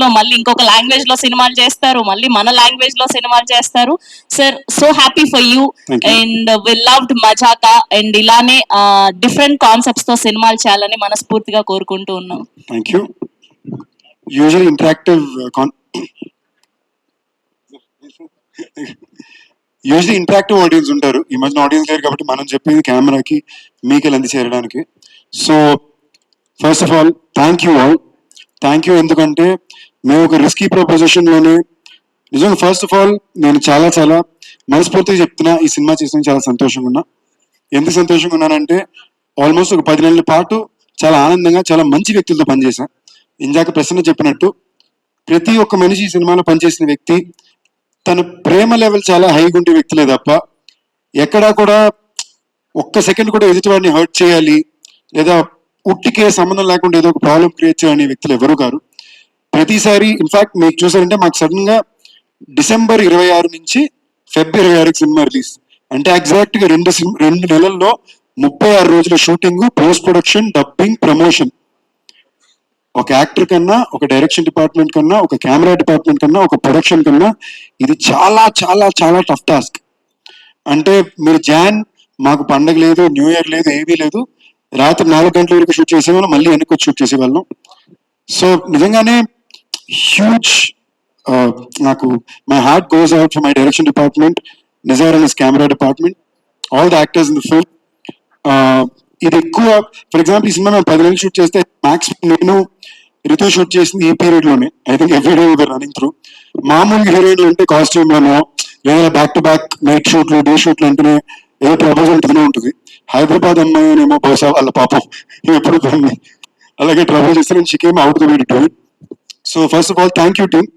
లో మళ్ళీ ఇంకొక లాంగ్వేజ్లో సినిమాలు చేస్తారు మళ్ళీ మన లాంగ్వేజ్లో సినిమాలు చేస్తారు. Sir so happy for you. And we loved Mazaka and ఇలానే డిఫరెంట్ కాన్సెప్ట్స్తో సినిమాలు చేయాలని మనస్ఫూర్తిగా కోరుకుంటూ ఉన్నాం. Thank you usual interactive con usually interactive audience ఉంటారు. ఈ మధ్యన ఆడియన్స్ లేరు కాబట్టి మనం చెప్పేది కెమెరాకి మీకు అంది చేరడానికి. So first of all thank you all thank you ఎందుకంటే మేము ఒక రిస్కీ ప్రపోజిషన్లోనే నిజంగా ఫస్ట్ ఆఫ్ ఆల్ నేను చాలా చాలా మనస్ఫూర్తిగా చెప్తున్నా ఈ సినిమా చేసిన చాలా సంతోషంగా ఉన్నా. ఎందుకు సంతోషంగా ఉన్నానంటే ఆల్మోస్ట్ ఒక పది నెలల పాటు చాలా ఆనందంగా చాలా మంచి వ్యక్తులతో పనిచేశా. ఇందాక ప్రసన్న చెప్పినట్టు ప్రతి ఒక్క మనిషి ఈ సినిమాలో పనిచేసిన వ్యక్తి తన ప్రేమ లెవెల్ చాలా హైగా ఉండే వ్యక్తులే తప్ప ఎక్కడా కూడా ఒక్క సెకండ్ కూడా ఎదుటివాడిని హర్ట్ చేయాలి లేదా ఉట్టికే సంబంధం లేకుండా ఏదో ఒక ప్రాబ్లం క్రియేట్ చేయని వ్యక్తులు ఎవరు కారు. ప్రతిసారి ఇన్ఫాక్ట్ మీకు చూసారంటే మాకు సడన్గా డిసెంబర్ ఇరవై ఆరు నుంచి ఫెబ్ ఇరవై ఆరుకి సినిమా రిలీజ్ అంటే ఎగ్జాక్ట్గా రెండు సినిమా రెండు నెలల్లో ముప్పై ఆరు రోజుల shooting post production dubbing promotion ఒక యాక్టర్ కన్నా ఒక డైరెక్షన్ డిపార్ట్మెంట్ కన్నా ఒక కెమెరా డిపార్ట్మెంట్ కన్నా ఒక ప్రొడక్షన్ కన్నా ఇది చాలా చాలా చాలా టఫ్ టాస్క్ అంటే మీరు జాన్ మాకు పండగ లేదు న్యూ ఇయర్ లేదు ఏమీ లేదు. రాత్రి నాలుగు గంటల వరకు షూట్ చేసేవాళ్ళం మళ్ళీ వెనక్కి వచ్చి షూట్ చేసేవాళ్ళం. సో నిజంగానే హ్యూజ్ నాకు my heart goes out for my direction department Nizar and camera department all the actors in the film ఇది ఎక్కువ ఫర్ ఎగ్జాంపుల్ ఈ సినిమా మేము పది నెలలు షూట్ చేస్తే మ్యాక్స్ నేను రితు షూట్ చేసింది ఈ పీరియడ్లోనే. I think every day running through మామూలు హీరోయిన్లు అంటే కాస్ట్యూమ్ లోనో లేదా బ్యాక్ టు బ్యాక్ నైట్ షూట్లు డే షూట్లు అంటేనే ఏదో ప్రపోజల్ ఉంటుందో ఉంటుంది. హైదరాబాద్ అమ్మాయినేమో బహుశా వాళ్ళ పాపం. ఎప్పుడు పోయింది అలాగే ట్రావెల్ చేస్తే నేను షికేమ్ అవుట్ ద వీడి do so first of all thank you team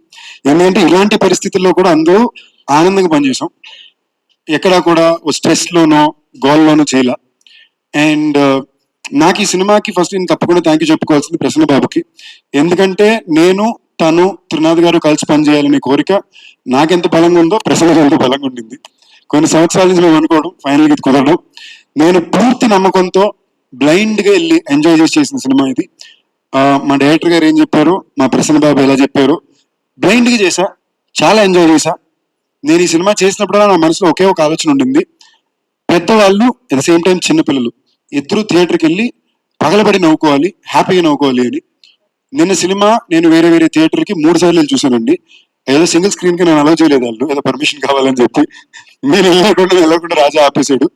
ఎందుకంటే ఇలాంటి పరిస్థితుల్లో కూడా అందరూ ఆనందంగా పనిచేసాం ఎక్కడా కూడా స్ట్రెస్ లోనో గోల్లోనో చేయలే. అండ్ uh, నాకు ఈ సినిమాకి ఫస్ట్ నేను తప్పకుండా థ్యాంక్ యూ చెప్పుకోవాల్సింది ప్రసన్న బాబుకి. ఎందుకంటే నేను తను త్రినాథ్ గారు కలిసి పనిచేయాలనే కోరిక నాకెంత బలంగా ఉందో ప్రసన్నకి ఎంత బలంగా ఉండింది. కొన్ని సంవత్సరాల నుంచి మేము అనుకోవడం ఫైనల్ ఇది కుదరడం. నేను పూర్తి నమ్మకంతో బ్లైండ్గా వెళ్ళి ఎంజాయ్ చేసి చేసిన సినిమా ఇది. మా డైరెక్టర్ గారు ఏం చెప్పారు? మా ప్రసన్న బాబు ఎలా చెప్పారు? బ్లైండ్గా చేశా చాలా ఎంజాయ్ చేశా. నేను ఈ సినిమా చేసినప్పుడు నా మనసులో ఒకే ఒక ఆలోచన ఉండింది. పెద్దవాళ్ళు అట్ ద సేమ్ టైం చిన్నపిల్లలు ఇద్దరు థియేటర్కి వెళ్ళి పగలబడి నవ్వుకోవాలి హ్యాపీగా నవ్వుకోవాలి అని. నిన్న సినిమా నేను వేరే వేరే థియేటర్కి మూడు సార్లు వెళ్ళి చూశానండి. ఏదో సింగిల్ స్క్రీన్కి నేను అలౌ చేయలేదు వాళ్ళు ఏదో పర్మిషన్ కావాలని చెప్పి. నేను వెళ్ళకుండా వెళ్ళకుండా రాజా ఆపేశాడు.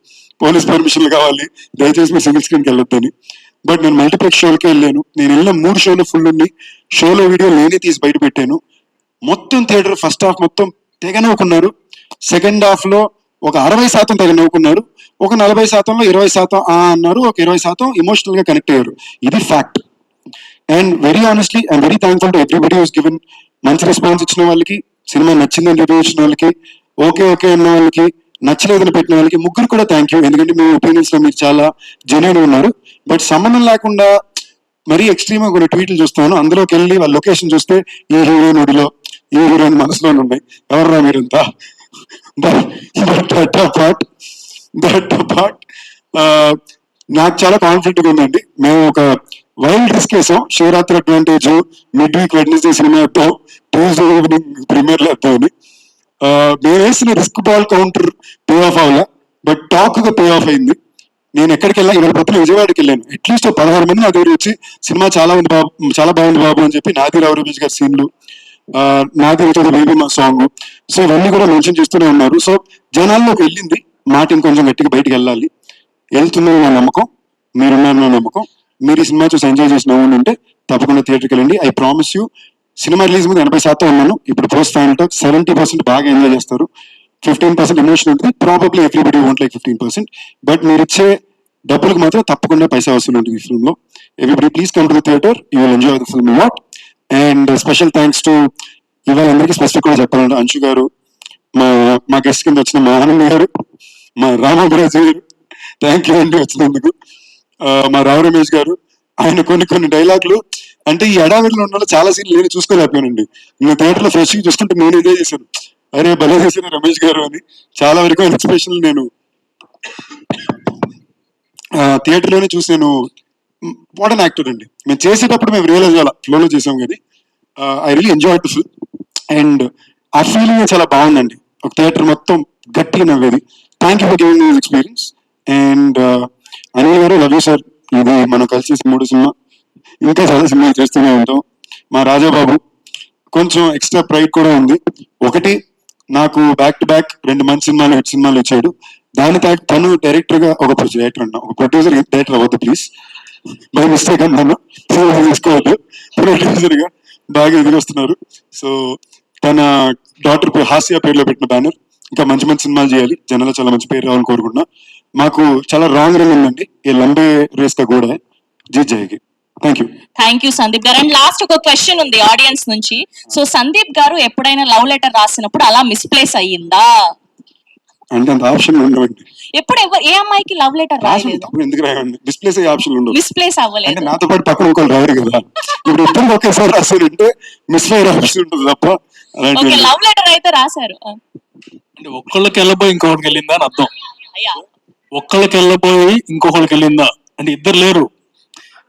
పోలీస్ పర్మిషన్లు కావాలి. దయచేసి మీరు సింగిల్ స్క్రీన్కి వెళ్ళొద్దని. బట్ నేను మల్టీప్లెక్స్ షోలకి వెళ్ళాను. నేను వెళ్ళిన మూడు షోలు ఫుల్ ఉన్నాయి. షోలో వీడియో నేనే తీసి బయట పెట్టాను. మొత్తం థియేటర్ ఫస్ట్ హాఫ్ మొత్తం తెగ నవ్వుకున్నారు. సెకండ్ హాఫ్లో ఒక అరవై శాతం తెగ నవ్వుకున్నారు. ఒక నలభై శాతంలో ఇరవై శాతం ఆ అన్నారు. ఒక ఇరవై శాతం ఇమోషనల్గా కనెక్ట్ అయ్యారు. ఇది fact and very honestly I'm very thankful to everybody who's given మంచి రెస్పాన్స్ ఇచ్చిన వాళ్ళకి సినిమా నచ్చిందని రివ్యూ ఇచ్చిన వాళ్ళకి ఓకే ఓకే అన్న వాళ్ళకి నచ్చలేదని పెట్టిన వాళ్ళకి ముగ్గురు కూడా థ్యాంక్ యూ ఎందుకంటే మీ ఒపీనియన్స్లో మీరు చాలా జెన్యున్ ఉన్నారు. బట్ సంబంధం లేకుండా మరీ ఎక్స్ట్రీమ్గా కొన్ని ట్వీట్లు చూస్తాను అందులోకి వెళ్ళి వాళ్ళ లొకేషన్ చూస్తే ఈ హీరోయిన్ ఒడిలో ఈ హీరోయిన్ మనసులోనే ఉన్నాయి. ఎవర్రా మీరంతా దట్ పార్ట్ దట్ పార్ట్ నాకు చాలా కాన్ఫిడెంట్గా ఉందండి. మేము ఒక వైల్డ్ రిస్క్ వేసాం. Shivaratri advantage mid week Wednesday cinema వేద్దాం ట్యూస్డే ఈవినింగ్ ప్రీమియర్ వేద్దామని ఆ, మేము వేసిన risk ball counter pay off అవ్వాల? But టాక్గా పే ఆఫ్ అయింది. నేను ఎక్కడికి వెళ్ళా ఇరవై పొద్దున విజయవాడకి వెళ్ళాను. అట్లీస్ట్ పదహారు మంది నా దగ్గర వచ్చి సినిమా చాలా ఉంది బాబు చాలా బాగుంది బాబు అని చెప్పి నాది రావు గారి సీన్లు నాది వచ్చేది బేబీ మా సాంగ్ సో ఇవన్నీ కూడా మెన్షన్ చేస్తూనే ఉన్నారు. సో జనాల్లోకి వెళ్ళింది. మాట ఇంకొంచెం గట్టిగా బయటకు వెళ్ళాలి. వెళ్తుందని నా నమ్మకం. మీరున్నారు నా నమ్మకం. మీరు ఈ సినిమా చూసి ఎంజాయ్ చేసిన ఉంటే తప్పకుండా థియేటర్కి వెళ్ళండి. I promise you. Cinema release మీద ఎనభై శాతం ఉన్నాను. ఇప్పుడు పోస్ట్ ఫైనల్ సెవెంటీ పర్సెంట్ బాగా ఎంజాయ్ చేస్తారు. ఫిఫ్టీన్ పర్సెంట్ ఎమోషన్ ఉంటుంది. Probably everybody won't like fifteen percent but మీరు ఇచ్చే డబ్బులకు మాత్రం తప్పకుండా పైసా వస్తుంది ఉంటుంది ఈ ఫిల్మ్లో. Everybody please come to the theatre you will enjoy the film what and special thanks to ఇవాళ అందరికీ స్పెసిఫిక్ కూడా చెప్పాలంటే అంశు గారు మా మా గెస్ట్ కింద వచ్చిన మా ఆనంద్ గారు మా రామరాజు గారు. థ్యాంక్ యూ అండి వచ్చినందుకు. మా రావు రమేష్ గారు ఆయన కొన్ని కొన్ని డైలాగులు అంటే ఈ ఎడావిడిలో ఉన్న వాళ్ళు చాలా సీన్లు నేను చూసుకోలేకపోయానండి నేను థియేటర్లో ఫ్రెష్ చూసుకుంటే నేను ఇదే చేశాను. అరే భలే చేశాను రమేష్ గారు అని. చాలా వరకు ఇన్స్పిరేషన్ నేను థియేటర్లోనే చూసి నేను వాట్ అన్ యాక్టర్ అండి. మేము చేసేటప్పుడు మేము రియలైజ్ అవ్వాలి ఫ్లోలో చేసాం కానీ. I really enjoy to feel and ఆ ఫీలింగ్ చాలా బాగుందండి. ఒక థియేటర్ మొత్తం గట్టిగా నవ్వేది. Thank you for giving this experience and Anil uh, గారు లవ్ సార్ ఇది మనం కలిసి మూడు సినిమా ఇంకా చాలా సినిమాలు చేస్తూనే ఉంటాం. మా రాజాబాబు కొంచెం ఎక్స్ట్రా ప్రైడ్ కూడా ఉంది. ఒకటి నాకు బ్యాక్ టు బ్యాక్ రెండు మంచి సినిమాలు హిట్ సినిమాలు ఇచ్చాడు. దాని తాకి తను డైరెక్టర్గా ఒక డైరెక్టర్ అన్నా. ఒక ప్రొడ్యూసర్ డైరెక్టర్ అవ్వద్దు ప్లీజ్ బై మిస్టేక్ అన్నాను. తీసుకోవద్దు. ప్రొడ్యూసర్గా బాగా ఎదురొస్తున్నారు సో తన డాక్టర్ హాస్య పేరులో పెట్టిన బ్యానర్ ఇంకా మంచి మంచి సినిమాలు చేయాలి. జనాలు చాలా మంచి పేరు రావాలని కోరుకుంటున్నా. మాకు చాలా రాంగ్ రన్ ఉందండి. ఈ లంబే రేస్ కా కూడా జీ జయకి thank you thank you Sandeep గారు. అండ్ లాస్ట్ ఒక క్వశ్చన్ ఉంది ఆడియన్స్ నుంచి. సో సందీప్ గారు ఎప్పుడైనా లవ్ లెటర్ రాసినప్పుడు అలా మిస్ప్లేస్ అయ్యిందా? అంటే అంత ఆప్షన్ ఉండవండి. ఎప్పుడు ఎవరు ఏ అమ్మాయికి లవ్ లెటర్ రాసి రాయలేదు? తప్పు ఎందుకు రాయండి డిస్ప్లేస్ అయ్యే ఆప్షన్ ఉండవు మిస్ప్లేస్ అంటే అవ్వలేదు నాతో పాటు పక్కన ఇంకోటి రాయరు కదా. ఇప్పుడు ఇద్దరు ఒకేసారి రాశారంటే మిస్ అయ్యే ఆప్షన్ ఉంటుంది తప్ప ఓకే లవ్ లెటర్ అయితే రాశారు. అంటే ఒక్కళ్ళకి వెళ్ళబోయి ఇంకొకరికి వెళ్ళిందా అని అర్థం. అయ్యా. ఒక్కళ్ళకి వెళ్ళబోయి ఇంకొకరికి వెళ్ళిందా? అంటే ఇద్దరు లేరు.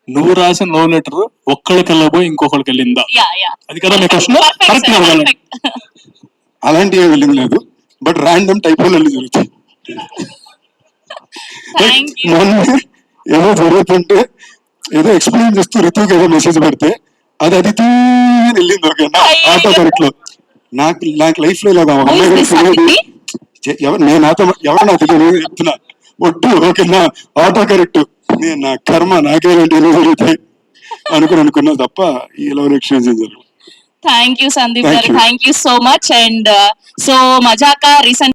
నువ్వు రాసిన లవ్ లెటర్ ఒక్కళ్ళకి వెళ్ళబోయి ఇంకొకరికి వెళ్ళిందా? Yeah yeah. అది కదా మీ క్వశ్చన్ కరెక్ట్ వెళ్ళాలి అలాంటి ఏం వెళ్ళింది లేదు. బట్ ర్యాండమ్ టైప్ వెళ్ళి జరుగుతుంది థ్యాంక్ యూ మొన్న ఏదో జరుగుతుంటే ఏదో ఎక్స్ప్లెయిన్ చేస్తూ రితుకి ఏదో మెసేజ్ పెడితే అది అది వెళ్ళింది ఓకేనా. ఆటో కరెక్ట్లో నాకు నాకు లైఫ్లో ఇలాగా నేను నాతో ఎవరు నాకు తెలియదు? నేను చెప్తున్నా. ఒట్టు ఓకేనా ఆటో కరెక్ట్. నేను నా కర్మ నాకేంటి ఏదో జరుగుతాయి అనుకుని అనుకున్నా తప్ప ఈ లవ్ ఎక్స్చేంజ్ జరుగు థ్యాంక్ యూ సందీప్ గారు. Thank you so much and so Mazaka recent